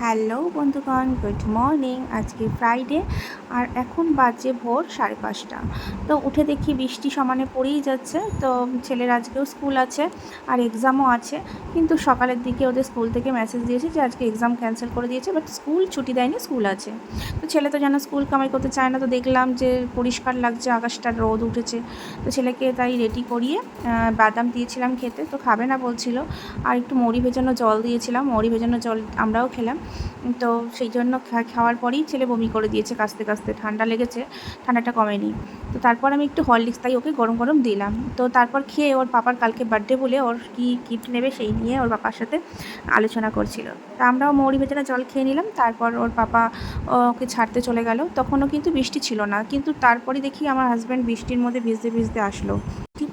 Hello বন্ধুগণ, good morning. আজকে Friday আর এখন বাজে ভোর সাড়ে পাঁচটা। তো উঠে দেখি বৃষ্টি সমানে পড়েই যাচ্ছে। তো ছেলের আজকেও স্কুল আছে, আর এক্সামও আছে। কিন্তু সকালের দিকে ওদের স্কুল থেকে মেসেজ দিয়েছে যে, আজকে এক্সাম ক্যান্সেল করে দিয়েছে বাট স্কুল ছুটি দেয়নি, স্কুল আছে। তো ছেলে তো যেন স্কুল কামাই করতে চায় না, তো দেখলাম যে পরিষ্কার লাগছে, আকাশটা রোদ উঠেছে। তো ছেলেকে তাই রেডি করিয়ে বাদাম দিয়েছিলাম খেতে, তো খাবে না বলছিল। আর একটু মরি ভেজানো জল দিয়েছিলাম, মুড়ি ভেজানো জল আমরাও খেলাম। তো সেই জন্য খাওয়ার পরেই ছেলে বমি করে দিয়েছে কাস্তে কাস্তে ঠান্ডা লেগেছে, ঠান্ডাটা কমেনি। তো তারপর আমি একটু হরলিক্স তাই ওকে গরম গরম দিলাম। তো তারপর খেয়ে ওর পাপার কালকে বার্থডে বলে ওর কী গিফট নেবে সেই নিয়ে ওর পাপার সাথে আলোচনা করছিল। তা আমরাও মৌরি ভেজানো জল খেয়ে নিলাম, তারপর ওর পাপা ওকে ছাড়তে চলে গেল। তখনও কিন্তু বৃষ্টি ছিল না, কিন্তু তারপরে দেখি আমার হাজব্যান্ড বৃষ্টির মধ্যে ভিজতে ভিজতে আসলো।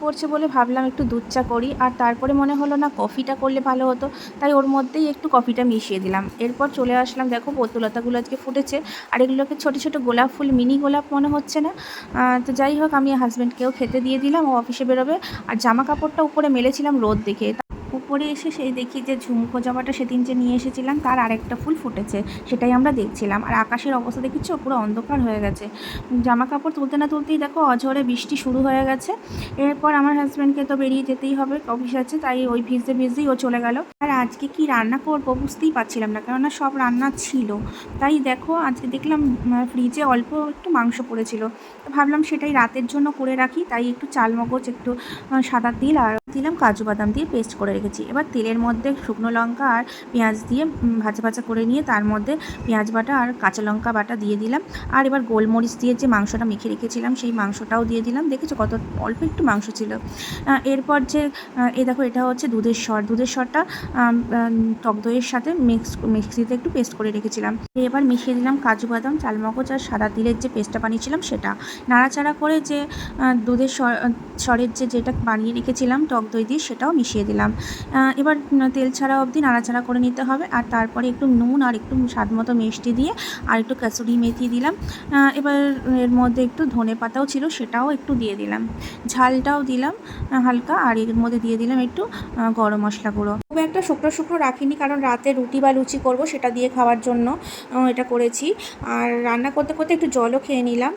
পড়ছে বলে ভাবলাম একটু দুধ চা করি। আর তারপরে মনে হলো, না, কফিটা করলে ভালো হতো। তাই ওর মধ্যেই একটু কফিটা মিশিয়ে দিলাম। এরপর চলে আসলাম, দেখো পতুলতাগুলো আজকে ফুটেছে। আর এগুলোকে ছোটো ছোটো গোলাপ ফুল, মিনি গোলাপ মনে হচ্ছে না। তো যাই হোক, আমি হাজব্যান্ডকেও খেতে দিয়ে দিলাম, ও অফিসে বেরোবে। আর জামা কাপড়টা উপরে মেলেছিলাম রোদ দেখে। উপরে এসে সেই দেখি যে ঝুমকো জামাটা সেদিন যে নিয়ে এসেছিলাম, তার আরেকটা ফুল ফুটেছে, সেটাই আমরা দেখছিলাম। আর আকাশের অবস্থা দেখেছ পুরো অন্ধকার হয়ে গেছে। জামা কাপড় তুলতে না তুলতেই দেখো অঝরে বৃষ্টি শুরু হয়ে গেছে। এরপর আমার হাজব্যান্ডকে তো বেরিয়ে যেতেই হবে অফিস আছে, তাই ওই ভিজতে ভিজতেই ও চলে গেল। আর আজকে কি রান্না করব বুঝতেই পারছিলাম না, কেননা সব রান্না ছিল। তাই দেখো আজকে দেখলাম ফ্রিজে অল্প একটু মাংস পড়েছিল। তো ভাবলাম সেটাই রাতের জন্য করে রাখি, তাই একটু চাল মগজ একটু সাদা তিল আর দিলাম কাজু বাদাম দিয়ে পেস্ট করে রেখেছি। এবার তেলের মধ্যে শুকনো লঙ্কা আর পেঁয়াজ দিয়ে ভাজা ভাজা করে নিয়ে তার মধ্যে পেঁয়াজ বাটা আর কাঁচা লঙ্কা বাটা দিয়ে দিলাম। আর এবার গোলমরিচ দিয়ে যে মাংসটা মেখে রেখেছিলাম, সেই মাংসটাও দিয়ে দিলাম। দেখেছ কত অল্প একটু মাংস ছিল। এরপর যে এ দেখো এটা হচ্ছে দুধের স্বর। দুধের স্বরটা টক দইয়ের সাথে মিক্স, মিক্সিতে একটু পেস্ট করে রেখেছিলাম। এবার মিশিয়ে দিলাম কাজু বাদাম, চালমগজ আর সাদা তিলের যে পেস্টটা বানিয়েছিলাম সেটা। নাড়াচাড়া করে যে দুধের স্বরের যে যেটা বানিয়ে রেখেছিলাম টক দই দিয়ে সেটাও মিশিয়ে দিলাম। এবার তেল ছাড়া অবধি নাড়াচাড়া করে নিতে হবে। আর তারপরে একটু নুন আর একটু স্বাদ মতো মিষ্টি দিয়ে আর একটু কাসুরি মেথি দিলাম। এবার এর মধ্যে একটু ধনে পাতাও ছিল, সেটাও একটু দিয়ে দিলাম। ঝালটাও দিলাম হালকা। আর এর মধ্যে দিয়ে দিলাম একটু গরম মশলা গুঁড়ো। খুব একটা শুকনো শুকনো রাখিনি, কারণ রাতে রুটি বা লুচি করব, সেটা দিয়ে খাওয়ার জন্য এটা করেছি। আর রান্না করতে করতে একটু জলও খেয়ে নিলাম।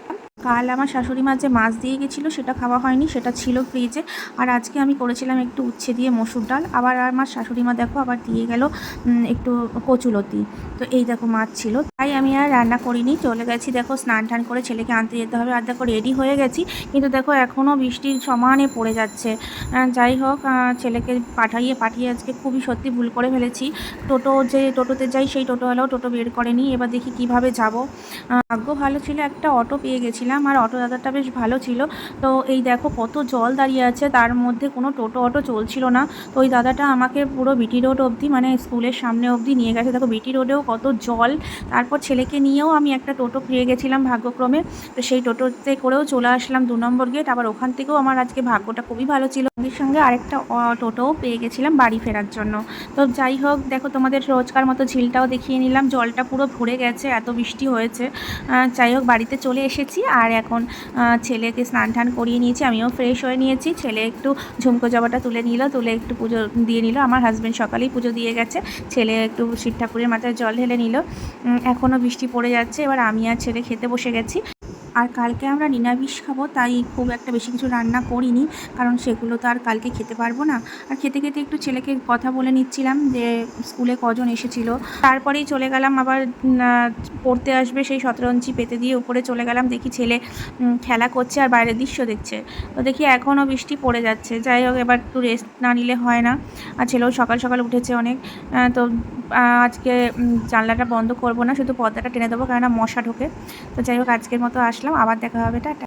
কাল আমার শাশুড়ি মা যে মাছ দিয়ে গেছিল, সেটা খাওয়া হয়নি, সেটা ছিল ফ্রিজে আর আজকে আমি করেছিলাম একটু উচ্ছে দিয়ে মসুর ডাল। আবার আমার শাশুড়ি মা দেখো, আবার দিয়ে গেল একটু কচুলতি তো এই দেখো মাছ ছিল। তাই আমি আর রান্না করিনি। চলে গেছি, দেখো, স্নান টান করে ছেলেকে আনতে যেতে হবে। আর দেখো রেডি হয়ে গেছি। কিন্তু দেখো এখনও বৃষ্টি সমানে পড়ে যাচ্ছে। যাই হোক ছেলেকে পাঠাইয়ে, পাঠিয়ে আজকে খুবই সত্যি ভুল করে ফেলেছি। টোটো যে টোটোতে যাই, সেই টোটো হলেও টোটো বের করেনি। এবার দেখি কীভাবে যাব। ভাগ্য ভালো ছিল, একটা অটো পেয়ে গেছিলাম। আর অটো দাদাটা বেশ ভালো ছিল। তো এই দেখো কত জল দাঁড়িয়ে আছে, তার মধ্যে কোনো টোটো অটো চলছিল না। তো ওই দাদাটা আমাকে পুরো বিটি রোড অবধি মানে স্কুলের সামনে অবধি নিয়ে গেছে। দেখো বিটি রোডেও কত জল। তারপর ছেলেকে নিয়েও আমি একটা টোটো পেয়ে গেছিলাম ভাগ্যক্রমে। তো সেই টোটোতে করেও চলে আসলাম দু নম্বর গেট। আবার ওখান থেকেও আমার আজকে ভাগ্যটা খুবই ভালো ছিল। ওদের সঙ্গে আরেকটা টোটোও পেয়ে গেছিলাম বাড়ি ফেরার জন্য। তো যাই হোক, দেখো তোমাদের রোজকার মতো ঝিলটাও দেখিয়ে নিলাম। জলটা পুরো ভরে গেছে, এত বৃষ্টি হয়েছে। যাই হোক, বাড়িতে চলে এসেছি। আর এখন ছেলেকে স্নান টান করিয়ে নিয়েছি, আমিও ফ্রেশ হয়ে নিয়েছি। ছেলে একটু ঝুমকো জবাটা তুলে নিল, তুলে একটু পুজো দিয়ে নিল। আমার হাজব্যান্ড সকালেই পুজো দিয়ে গেছে। ছেলে একটু শিব ঠাকুরের মাথায় জল ঢেলে নিল। এখনও বৃষ্টি পড়ে যাচ্ছে, এবার আমি আর ছেলে খেতে বসে গেছি। আর কালকে আমরা নিরামিষ খাব, তাই খুব একটা বেশি কিছু রান্না করিনি, কারণ সেগুলো তো আর কালকে খেতে পারব না। আর খেতে খেতে একটু ছেলেকে কথা বলে নিচ্ছিলাম যে, স্কুলে কজন এসেছিল। তারপরেই চলে গেলাম আবার পড়তে আসবে সেই শতরঞ্চি পেতে দিয়ে উপরে চলে গেলাম, দেখি ছেলে খেলা করছে আর বাইরের দৃশ্য দেখছে। তো দেখি এখনও বৃষ্টি পড়ে যাচ্ছে। যাই হোক, এবার একটু রেস্ট না নিলে হয় না। আর ছেলেও সকাল সকাল উঠেছে অনেক। তো আজকে জানলাটা বন্ধ করব না, শুধু পর্দাটা টেনে দেবো, কেননা মশা ঢোকে। তো যাই হোক, আজকের মতো আসলাম, আবার দেখা হবে, টাটা।